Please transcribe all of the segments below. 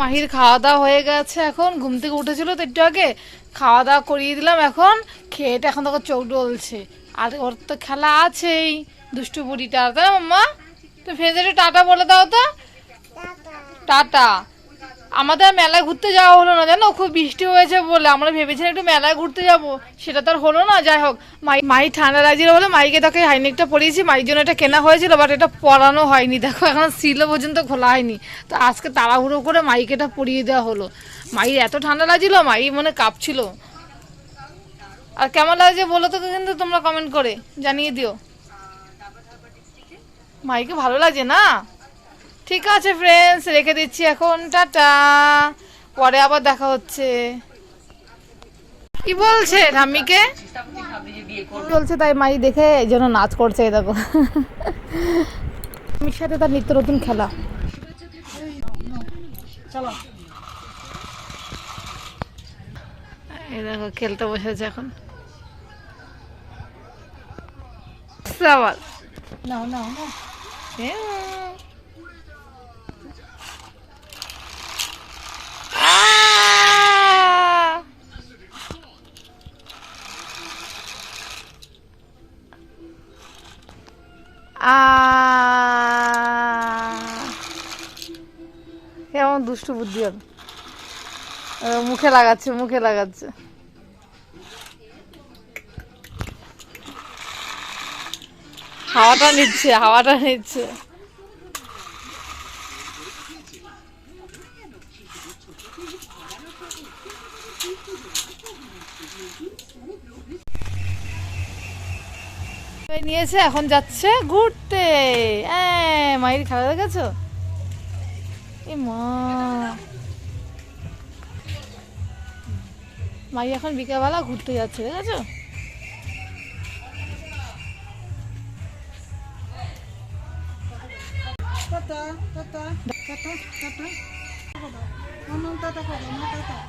মাহির খাওয়া দাওয়া হয়ে গেছে এখন ঘুম থেকে উঠেছিল তো একটু আগে খাওয়া দাওয়া করিয়ে দিলাম এখন খেয়েটা এখন তোকে চোখ ডলছে। আর ওর তো খেলা আছেই দুষ্টু বুড়িটা। তাই না মাম্মা? তো ফ্রেন্ডদের টাটা বলে দাও তো। টাটা। আমাদের মেলায় ঘুরতে যাওয়া হলো না, জানো? খুব বৃষ্টি হয়েছে বলে। আমরা ভেবেছিলাম একটু মেলায় ঘুরতে যাব। সেটা তো আর হলো না, যাই হোক। মাই মাই ঠান্ডা লাগছিল বলে মাইকে তাকে হাইনেকটা পরিয়েছি। মাইর জন্য এটা কেনা হয়েছিল বাট এটা পরানো হয়নি। দেখো, এখন সিলও পর্যন্ত খোলা হয়নি। তো আজকে তাড়াহুড়ো করে মাইকে এটা পরিয়ে দেওয়া হলো। মাইর এত ঠান্ডা লাগছিল, মাই মনে কাঁপছিল। আর কেমন লাগছে বলো তো কিন্তু তোমরা কমেন্ট করে জানিয়ে দিও। মাইকে ভালো লাগছে না? ঠিক আছে ফ্রেন্ডস রেখে দিচ্ছি এখন টাটা। পরে আবার দেখা হচ্ছে। কি বলছে ঠাম্মিকে? বলছে তাই মাই দেখে এই জন্য নাচ করছে এই দেখো। ঠাম্মির সাথে তার নিত্য নতুন খেলা। চলো। এই দেখো খেলতে বসেছে এখন। আবার। নাও নাও নাও। কেমন দুষ্টু বুদ্ধি ওর। মুখে লাগাচ্ছে মুখে লাগাচ্ছে। হাওয়াটা নিচ্ছে হাওয়াটা নিচ্ছে। নিয়েছে এখন যাচ্ছে ঘুরতে। মায়ের খেলা দেখেছ এ মা। মাই এখন বিকেলবেলা ঘুরতে যাচ্ছে দেখেছ?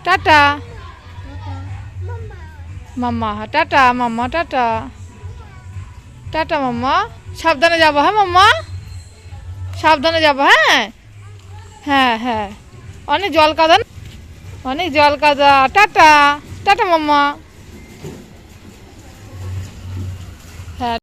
Tata. Mamma tata mamma tata. Tata mamma. সাবধানে যাব হ্যাঁ মাম্মা? সাবধানে যাব হ্যাঁ? হ্যাঁ হ্যাঁ। অনেক জল কাদা অনেক জল কাদা। Tata tata mamma. হ্যাঁ।